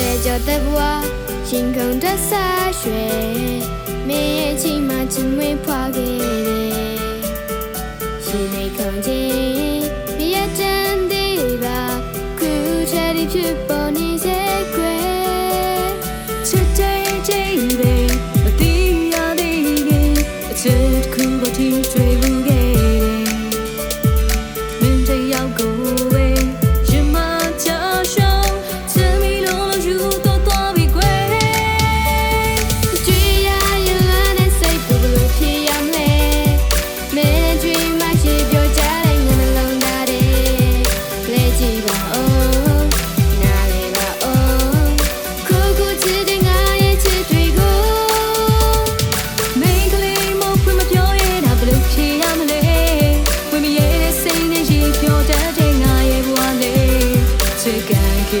ဆွဲကြောတဲ့ဘွားရင်ကုန်တဆာရွှဲမင်းရဲ့ချိန်မှချင်မွေးဖွာခဲ့တယ်ရှင်နေကုန်ခြင်းမြတ်တန်သေးပါခုချယ်ဒီဖြစ်ပေါ်နေ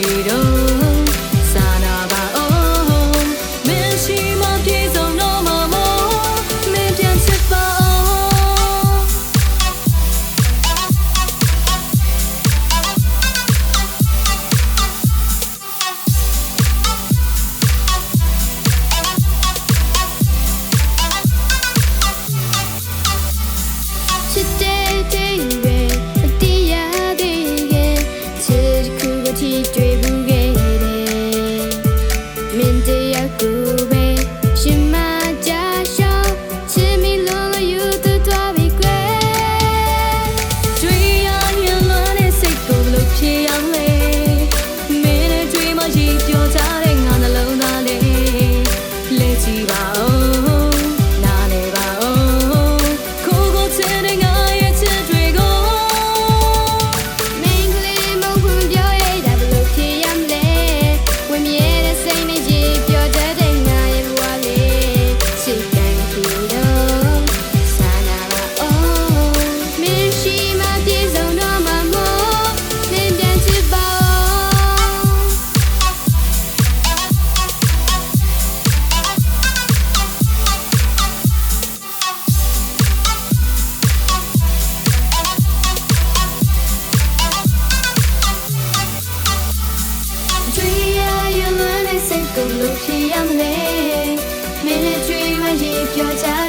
Zero 有家